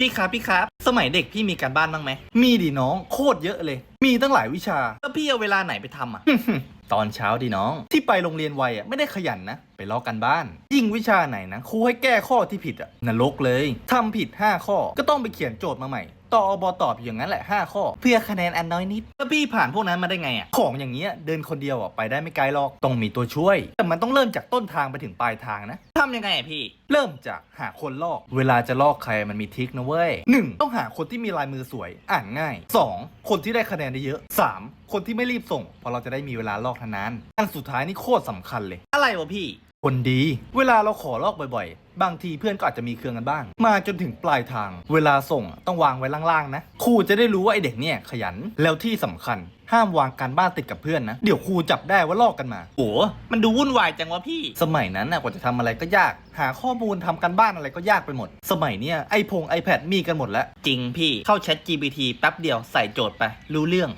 พี่ครับพี่ครับ สมัยเด็กพี่มีการบ้านบ้างไหม มีดิน้อง โคตรเยอะเลย มีตั้งหลายวิชา แล้วพี่เอาเวลาไหนไปทำอะ ตอนเช้าดิน้อง ที่ไปโรงเรียนไวอะไม่ได้ขยันนะ ไปลอกกันบ้าน ยิ่งวิชาไหนนะครูให้แก้ข้อที่ผิดอะนรกเลยทำผิด 5 ข้อก็ต้องไปเขียนโจทย์มาใหม่ต่ออบตอบอย่างนั้นแหละ 5 ข้อ เพื่อคะแนนอันน้อยนิดแล้วพี่ผ่านพวกนั้นมาได้ไงอะของอย่างเงี้ยเดินคนเดียวอะไปได้ไม่ไกลหรอกต้องมีตัวช่วย แต่มันต้องเริ่มจากต้นทางไปถึงปลายทางนะทำยังไงอะพี่ เริ่มจากหาคนลอก เวลาจะลอกใครมันมีทิคนะเว้ย 1. ต้องหาคนที่มีลายมือสวย อ่านง่าย 2. คนที่ได้คะแนนได้เยอะ 3. คนที่ไม่รีบส่งเพราะเราจะได้มีเวลาลอกนานๆอันสุดท้ายนี่โคตรสำคัญเลย อะไรวะพี่ คนดี เวลาเราขอลอกบ่อยๆ บางทีเพื่อนก็อาจจะมีเครื่องกันบ้าง มาจนถึงปลายทาง เวลาส่งอะต้องวางไว้ล่างๆนะครูจะได้รู้ว่าไอเด็กเนี่ยขยันแล้วที่สำคัญห้ามวางการบ้านติดกับเพื่อนนะ เดี๋ยวครูจับได้ว่าลอกกันมาโอ้มันดูวุ่นวายจังวะพี่ สมัยนั้นน่ะกว่าจะทำอะไรก็ยาก หาข้อมูลทำการบ้านอะไรก็ยากไปหมด สมัยเนี้ยไอพง iPad มีกันหมดแล้ว จริงพี่เข้า Chat GPT แป๊บเดียวใส่โจทย์ไป รู้เรื่อง